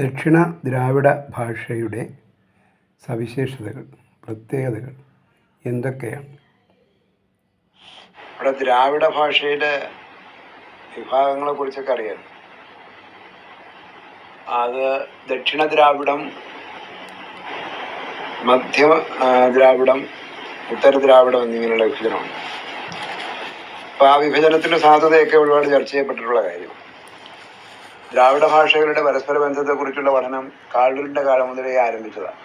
ദക്ഷിണ ദ്രാവിഡ ഭാഷയുടെ സവിശേഷതകൾ പ്രത്യേകതകൾ എന്തൊക്കെയാണ്? ഇവിടെ ദ്രാവിഡ ഭാഷയുടെ വിഭാഗങ്ങളെ കുറിച്ചൊക്കെ അറിയാം. അത് ദക്ഷിണ ദ്രാവിഡം മധ്യ ദ്രാവിഡം ഉത്തര ദ്രാവിഡം എന്നിങ്ങനെയുള്ള വിഭജനമാണ് അപ്പോൾ ആ വിഭജനത്തിന്റെ സാധ്യതയൊക്കെ ഒരുപാട് ചർച്ച ചെയ്യപ്പെട്ടിട്ടുള്ള കാര്യം. ദ്രാവിഡ ഭാഷകളുടെ പരസ്പര ബന്ധത്തെക്കുറിച്ചുള്ള പഠനം കാളൂരിന്റെ കാലം മുതലേ ആരംഭിച്ചതാണ്.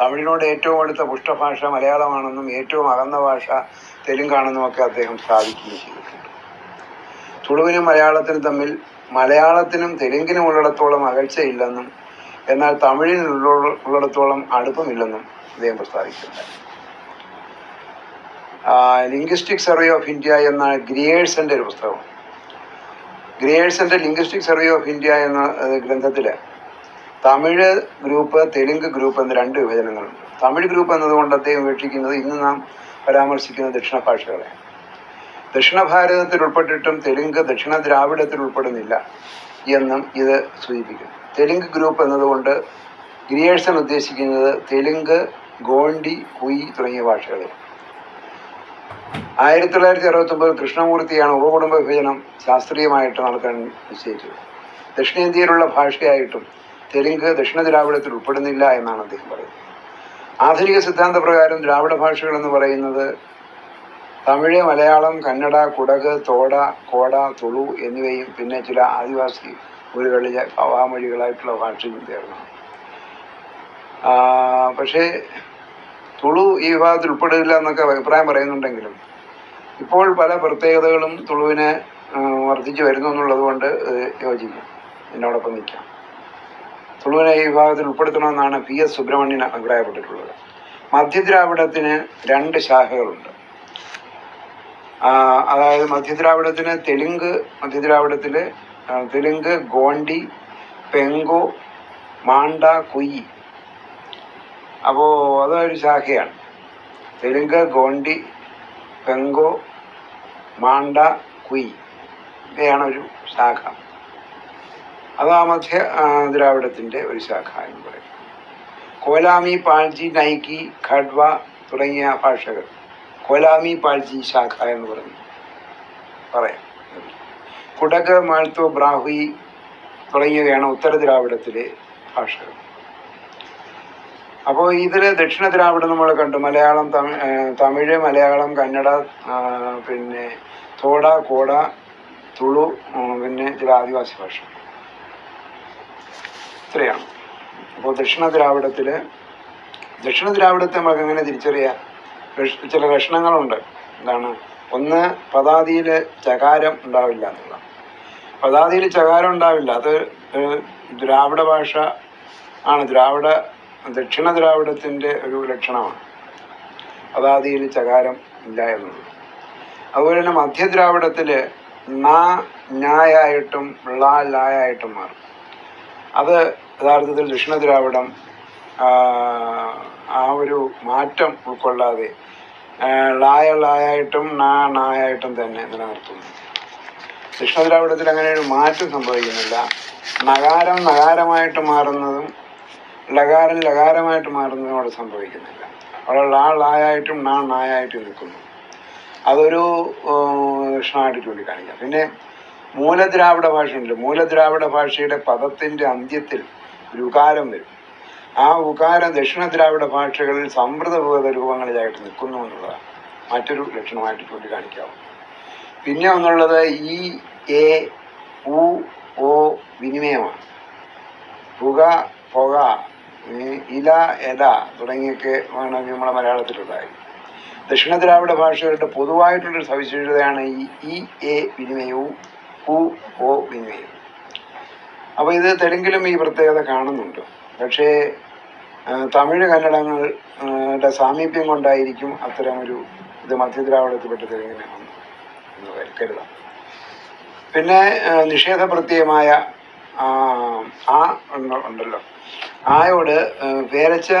തമിഴിനോട് ഏറ്റവും അടുത്ത പുഷ്ടഭാഷ മലയാളമാണെന്നും ഏറ്റവും അകന്ന ഭാഷ തെലുങ്കാണെന്നും ഒക്കെ അദ്ദേഹം സ്ഥാപിക്കുകയും ചെയ്തിട്ടുണ്ട്. തുളുവിനും മലയാളത്തിനും തമ്മിൽ മലയാളത്തിനും തെലുങ്കിനും ഉള്ളിടത്തോളം അകൽച്ചയില്ലെന്നും എന്നാൽ തമിഴിനുള്ള ഉള്ളിടത്തോളം അടുപ്പമില്ലെന്നും അദ്ദേഹം പ്രസ്താവിക്കുന്നുണ്ട്. ലിംഗ്വിസ്റ്റിക് സർവേ ഓഫ് ഇന്ത്യ എന്ന ഗ്രിയേഴ്സിന്റെ ഒരു പുസ്തകം ഗ്രിയേഴ്സന്റെ ലിംഗ്വിസ്റ്റിക് സർവേ ഓഫ് ഇന്ത്യ എന്ന ഗ്രന്ഥത്തിൽ തമിഴ് ഗ്രൂപ്പ് തെലുങ്ക് ഗ്രൂപ്പ് എന്ന രണ്ട് വിഭജനങ്ങളുണ്ട്. തമിഴ് ഗ്രൂപ്പ് എന്നതുകൊണ്ട് അദ്ദേഹം വീക്ഷിക്കുന്നത് ഇന്ന് നാം പരാമർശിക്കുന്ന ദക്ഷിണ ഭാഷകളെ. ദക്ഷിണ ഭാരതത്തിൽ ഉൾപ്പെട്ടിട്ടും തെലുങ്ക് ദക്ഷിണ ദ്രാവിഡത്തിൽ ഉൾപ്പെടുന്നില്ല എന്നും ഇത് സൂചിപ്പിക്കുന്നു. തെലുങ്ക് ഗ്രൂപ്പ് എന്നതുകൊണ്ട് ഗ്രിയേഴ്സൺ ഉദ്ദേശിക്കുന്നത് തെലുങ്ക് ഗോണ്ടി കുയി തുടങ്ങിയ ഭാഷകളെ. ആയിരത്തി തൊള്ളായിരത്തി അറുപത്തൊമ്പത് കൃഷ്ണമൂർത്തിയാണ് ഉപകുടുംബ വിഭജനം ശാസ്ത്രീയമായിട്ട് നടക്കാൻ നിശ്ചയിച്ചത്. ദക്ഷിണേന്ത്യയിലുള്ള ഭാഷയായിട്ടും തെലുങ്ക് ദക്ഷിണ ദ്രാവിഡത്തിൽ ഉൾപ്പെടുന്നില്ല എന്നാണ് അദ്ദേഹം പറയുന്നത്. ആധുനിക സിദ്ധാന്ത പ്രകാരം ദ്രാവിഡ ഭാഷകൾ എന്ന് പറയുന്നത് തമിഴ് മലയാളം കന്നഡ കുടക് തോട കോട തുളു എന്നിവയും പിന്നെ ചില ആദിവാസി മൊഴികളിലെ ഭാവാമൊഴികളായിട്ടുള്ള ഭാഷയും ചേർന്നു പക്ഷേ തുളു ഈ വിഭാഗത്തിൽ ഉൾപ്പെടില്ല എന്നൊക്കെ അഭിപ്രായം പറയുന്നുണ്ടെങ്കിലും ഇപ്പോൾ പല പ്രത്യേകതകളും തുളുവിനെ വർദ്ധിച്ചു വരുന്നു എന്നുള്ളത് കൊണ്ട് യോജിക്കും. എന്നോടൊപ്പം നിൽക്കാം. തുളുവിനെ ഈ വിഭാഗത്തിൽ ഉൾപ്പെടുത്തണമെന്നാണ് പി എസ് സുബ്രഹ്മണ്യൻ അഭിപ്രായപ്പെട്ടിട്ടുള്ളത്. മധ്യദ്രാവിഡത്തിന് രണ്ട് ശാഖകളുണ്ട്. അതായത് മധ്യദ്രാവിഡത്തിന് തെലുങ്ക് മധ്യദ്രാവിഡത്തിൽ തെലുങ്ക് ഗോണ്ടി പെങ്കോ മാണ്ട കുയി. അപ്പോൾ അതൊരു ശാഖയാണ്. തെലുങ്ക് ഗോണ്ടി പെങ്കോ മാണ്ട കുയി. ഇവയാണ് ഒരു ശാഖ. അത് ആ മധ്യ ദ്രാവിഡത്തിന്റെ ഒരു ശാഖ എന്ന് പറയും. കോലാമി പാഴ്ചി നൈക്കി ഖഡ്വ തുടങ്ങിയ ഭാഷകൾ കോലാമി പാഴ്ചി ശാഖ എന്ന് പറഞ്ഞു പറയാം. കുടക് മാൾത്തോ ബ്രാഹുയി തുടങ്ങിയവയാണ് ഉത്തര ദ്രാവിഡത്തിലെ ഭാഷകൾ. അപ്പോൾ ഇതിൽ ദക്ഷിണ ദ്രാവിഡം നമ്മൾ കണ്ടു. മലയാളം തമിഴ് മലയാളം കന്നഡ പിന്നെ തോട കോട തുളു പിന്നെ ചില ആദിവാസി ഭാഷ. ഇത്രയാണ്. അപ്പോൾ ദക്ഷിണ ദ്രാവിഡത്തിൽ ദക്ഷിണ ദ്രാവിഡത്തെ നമുക്ക് എങ്ങനെ തിരിച്ചറിയാം? ചില ലക്ഷണങ്ങളുണ്ട്. എന്താണ്? ഒന്ന് പദാതിയിൽ ചകാരം ഉണ്ടാവില്ല എന്നുള്ളതാണ്. പദാതിയിൽ ചകാരം ഉണ്ടാവില്ല. അത് ദ്രാവിഡ ഭാഷ ആണ്. ദ്രാവിഡ ദക്ഷിണ ദ്രാവിഡത്തിന്റെ ഒരു ലക്ഷണമാണ്. പദാതിയിൽ ചകാരം ഇല്ല എന്നുള്ളത് അതുപോലെ തന്നെ മധ്യദ്രാവിഡത്തിൽ നാ ഞായായിട്ടും ള ലായായിട്ടും മാറും. അത് യഥാർത്ഥത്തിൽ ദക്ഷിണ ദ്രാവിഡം ആ, ഒരു മാറ്റം ഉൾക്കൊള്ളാതെ ളായ ളായായിട്ടും നാ നായായിട്ടും തന്നെ നിലനിർത്തുന്നു. ദക്ഷിണ ദ്രാവിഡത്തിൽ അങ്ങനെ ഒരു മാറ്റം സംഭവിക്കുന്നില്ല. നകാരം നകാരമായിട്ട് മാറുന്നതും ലകാരം ലകാരമായിട്ട് മാറുന്നതും അവിടെ സംഭവിക്കുന്നില്ല. അവിടെ ളാ ളായായിട്ടും നാ നായായിട്ടും നിൽക്കുന്നു. അതൊരു ലക്ഷണമായിട്ട് ചൂണ്ടിക്കാണിക്കാം. പിന്നെ മൂലദ്രാവിഡ ഭാഷയുണ്ട് മൂലദ്രാവിഡ ഭാഷയുടെ പദത്തിന്റെ അന്ത്യത്തിൽ ഒരു ഉകാരം വരും. ആ ഉകാരം ദക്ഷിണ ദ്രാവിഡ ഭാഷകളിൽ സമൃദ്ധഭൂത രൂപങ്ങളിലായിട്ട് നിൽക്കുന്നു എന്നുള്ളതാണ്. മറ്റൊരു ലക്ഷണമായിട്ട് ചൂണ്ടിക്കാണിക്കാവും. പിന്നെ ഒന്നുള്ളത് ഈ എ ഉ ഓ വിനിമയമാണ്. പുക പുക ഇല എല തുടങ്ങിയൊക്കെ ആണ് നമ്മുടെ മലയാളത്തിലുണ്ടായി ദക്ഷിണ ദ്രാവിഡ ഭാഷകളുടെ പൊതുവായിട്ടുള്ളൊരു സവിശേഷതയാണ് ഈ ഇ എ വിനിമയവും ഉ ഓ വിനിമയവും. അപ്പോൾ ഇത് തെലുങ്കിലും ഈ പ്രത്യേകത കാണുന്നുണ്ട്. പക്ഷേ തമിഴ് കന്നഡങ്ങളുടെ സാമീപ്യം കൊണ്ടായിരിക്കും അത്തരമൊരു ഇത് മധ്യദ്രാവിഡത്തിൽപ്പെട്ട തെലുങ്കിനാണ് എന്ന് കരു- കരുതാം. പിന്നെ നിഷേധ പ്രത്യയമായ ആ ഉണ്ടല്ലോ. ആയോട് പേരച്ച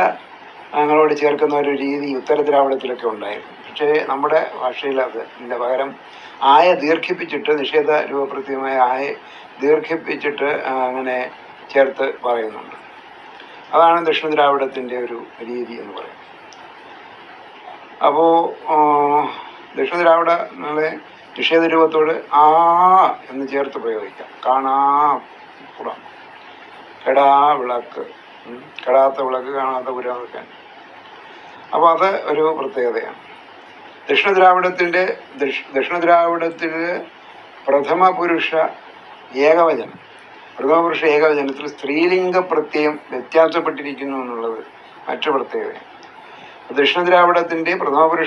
ഞങ്ങളോട് ചേർക്കുന്ന ഒരു രീതി ഉത്തര ദ്രാവിഡത്തിലൊക്കെ ഉണ്ടായിരുന്നു. പക്ഷേ നമ്മുടെ ഭാഷയിൽ അത് ഇതിന്റെ പകരം ആയ ദീർഘിപ്പിച്ചിട്ട് നിഷേധ രൂപപ്രത്യമായ ആയ ദീർഘിപ്പിച്ചിട്ട് അങ്ങനെ ചേർത്ത് പറയുന്നുണ്ട്. അതാണ് ദക്ഷിണ ദ്രാവിഡത്തിന്റെ ഒരു രീതി എന്ന് പറയുന്നത്. അപ്പോൾ ദക്ഷിണ ദ്രാവിഡ നമ്മളെ നിഷേധ രൂപത്തോട് ആ എന്ന് ചേർത്ത് പ്രയോഗിക്കാം. കാണാ പുറം. എടാ വിളക്ക്. കെടാത്ത വിളക്ക് കാണാത്ത പുരമൊക്കെ അപ്പോൾ അത് ഒരു പ്രത്യേകതയാണ്. ദക്ഷിണ ദ്രാവിഡത്തിന്റെ ദക്ഷിണ ദ്രാവിഡത്തിൽ പ്രഥമ പുരുഷ ഏകവചനം. പ്രഥമ പുരുഷ ഏകവചനത്തിൽ സ്ത്രീലിംഗ പ്രത്യയം വ്യത്യാസപ്പെട്ടിരിക്കുന്നു എന്നുള്ളത് മറ്റു പ്രത്യേകതയാണ്. ദക്ഷിണ ദ്രാവിഡത്തിന്റെ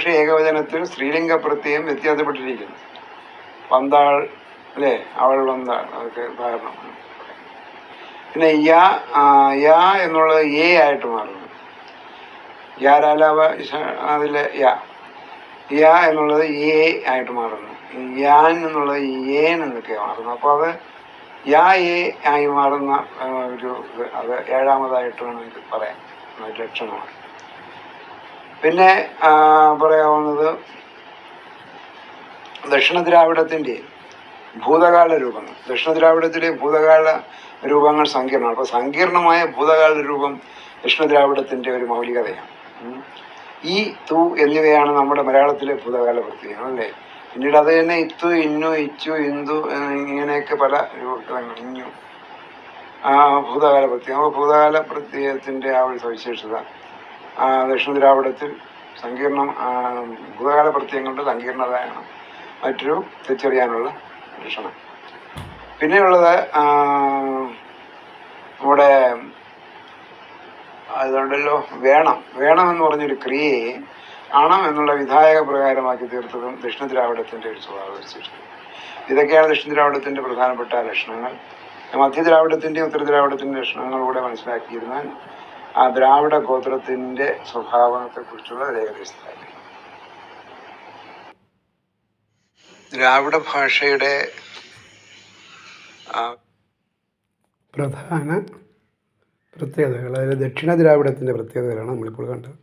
ഏകവചനത്തിൽ സ്ത്രീലിംഗ പ്രത്യയം വ്യത്യാസപ്പെട്ടിരിക്കുന്നു. വന്താൾ അല്ലേ? അവൾ വന്താൾ അതൊക്കെ ഉദാഹരണം പിന്നെ യാ യാ എന്നുള്ളത് എ ആയിട്ട് മാറുന്നു. യാരാലാവ അതിലെ യാ. യാ എന്നുള്ളത് എ ആയിട്ട് മാറുന്നു. യാൻ എന്നുള്ളത് ഏൻ എന്നൊക്കെ മാറുന്നു. അപ്പോൾ അത് യാ എ ആയി മാറുന്ന ഒരു ഇത്. അത് ഏഴാമതായിട്ട് വേണമെങ്കിൽ പറയാം ലക്ഷണമാണ്. പിന്നെ പറയാവുന്നത് ദക്ഷിണ ദ്രാവിഡത്തിന്റെ ഭൂതകാല രൂപങ്ങൾ ദക്ഷിണ ദ്രാവിഡത്തിലെ ഭൂതകാല രൂപങ്ങൾ സങ്കീർണമാണ് അപ്പോൾ സങ്കീർണമായ ഭൂതകാല രൂപം ദക്ഷിണ ദ്രാവിഡത്തിന്റെ ഒരു മൗലികതയാണ്. ഈ തു എന്നിവയാണ് നമ്മുടെ മലയാളത്തിലെ ഭൂതകാല പ്രത്യേകം അല്ലേ? പിന്നീട് അത് തന്നെ ഇത്തു ഇന്നു ഇച്ചു ഇന്ദു ഇങ്ങനെയൊക്കെ പല രൂപങ്ങൾ ഇഞ്ഞു ആ ഭൂതകാല പ്രത്യയം അപ്പോൾ ഭൂതകാല പ്രത്യയത്തിന്റെ ആ ഒരു സവിശേഷത ദക്ഷിണ ദ്രാവിഡത്തിൽ സങ്കീർണം ഭൂതകാല പ്രത്യയങ്ങളുടെ സങ്കീർണതയാണ് മറ്റൊരു തിരിച്ചറിയാനുള്ള ലക്ഷണം. പിന്നെയുള്ളത് നമ്മുടെ അതുകൊണ്ടല്ലോ വേണം വേണം. എന്ന് പറഞ്ഞൊരു ക്രിയയെ അണം എന്നുള്ള വിധായക പ്രകാരമാക്കി തീർത്തതും ദക്ഷിണദ്രാവിഡത്തിന്റെ ഒരു സ്വഭാവ വിശേഷം ഇതൊക്കെയാണ് ദക്ഷിണദ്രാവിഡത്തിന്റെ പ്രധാനപ്പെട്ട ലക്ഷണങ്ങൾ. മധ്യദ്രാവിഡത്തിന്റെയും ഉത്തരദ്രാവിഡത്തിന്റെ ലക്ഷണങ്ങളിലൂടെ മനസ്സിലാക്കിയിരുന്നാൽ ആ ദ്രാവിഡ ഗോത്രത്തിന്റെ സ്വഭാവത്തെക്കുറിച്ചുള്ള ഒരു ഏകദേശ ദ്രാവിഡ ഭാഷയുടെ പ്രധാന പ്രത്യേകതകൾ അതായത് ദക്ഷിണ ദ്രാവിഡത്തിന്റെ പ്രത്യേകതകളാണ് നമ്മളിപ്പോൾ കണ്ടത്.